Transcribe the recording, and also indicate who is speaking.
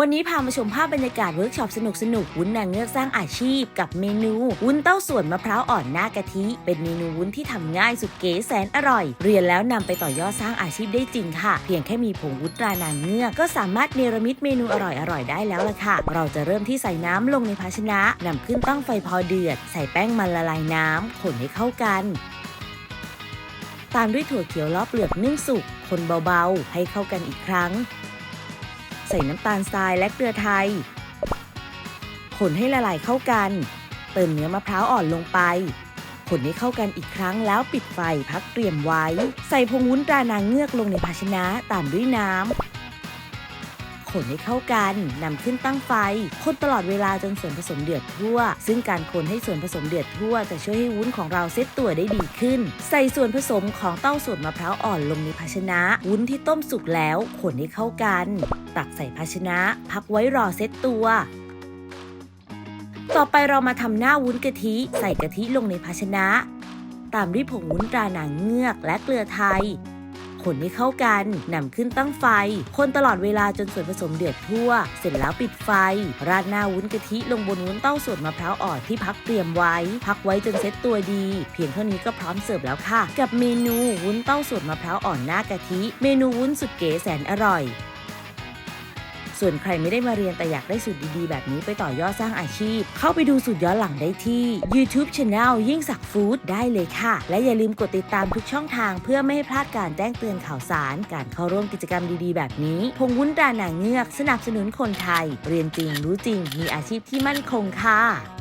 Speaker 1: วันนี้พามาชมภาพบรรยากาศเวิร์กช็อปสนุกสนุกวุ้นนางเงือกสร้างอาชีพ กับเมนู วุ้นเต้าส่วนมะพร้าวอ่อนหน้ากะทิ เป็นเมนูวุ้นที่ทำง่ายสุดเก๋แสนอร่อย เรียนแล้วนำไปต่อยอดสร้างอาชีพได้จริงค่ะ เพียงแค่มีผงวุ้นตรานางเงือกก็สามารถเนรมิตเมนูอร่อยๆได้แล้วล่ะค่ะ เราจะเริ่มที่ใส่น้ำลงในภาชนะนำขึ้นตั้งไฟพอเดือด ใส่แป้งมันละลายน้ำคนให้เข้ากันตามด้วยถั่วเขียวล้อเปลือกนึ่งสุก คนเบาๆ ให้เข้ากันอีกครั้ง ใส่น้ำตาลทรายและเกลือไทย คนให้ละลายเข้ากัน เติมเนื้อมะพร้าวอ่อนลงไปคนให้เข้ากันอีกครั้งแล้วปิดไฟพักเตรียมไว้ ใส่พงวุ้นตรานางเงือกลงในภาชนะตามด้วยน้ำ คนให้เข้ากันนำขึ้นตั้งไฟ คนตลอดเวลาจนส่วนผสมเดือดทั่ว ซึ่งการคนให้ส่วนผสมเดือดทั่ว จะช่วยให้วุ้นของเราเซตตัวได้ดีขึ้น ใส่ส่วนผสมของเต้าส่วนมะพร้าวอ่อนลงในภาชนะ วุ้นที่ต้มสุกแล้วคนให้เข้ากัน ตักใส่ภาชนะ พักไว้รอเซตตัวต่อไปเรามาทำหน้าวุ้นกะทิ ใส่กะทิลงในภาชนะ ตามด้วยผงวุ้นตรานางเงือกและเกลือไทย คนให้เข้ากันนำขึ้นตั้งไฟ คนตลอดเวลาจนส่วนผสมเดือดทั่ว เสร็จแล้วปิดไฟ ราดหน้าวุ้นกะทิลงบนวุ้นเต้าส่วนมะพร้าวอ่อนที่พักเตรียมไว้ พักไว้จนเซ็ตตัวดี เพียงเท่านี้ก็พร้อมเสิร์ฟแล้วค่ะ กับเมนูวุ้นเต้าส่วนมะพร้าวอ่อนหน้ากะทิ เมนูวุ้นสุดเก๋แสนอร่อย ส่วนใครไม่ได้มาเรียนแต่อยากได้สูตรดีๆ แบบนี้ไปต่อยอดสร้างอาชีพ เข้าไปดูสูตรย้อนหลังได้ที่ YouTube Channel ยิ่งสักฟู้ดได้เลยค่ะ และอย่าลืมกดติดตามทุกช่องทาง เพื่อไม่ให้พลาดการแจ้งเตือนข่าวสาร การเข้าร่วมกิจกรรมดีๆ แบบนี้ พงวุ้นตรานางเงือกสนับสนุนคนไทย เรียนจริงรู้จริงมีอาชีพที่มั่นคงค่ะ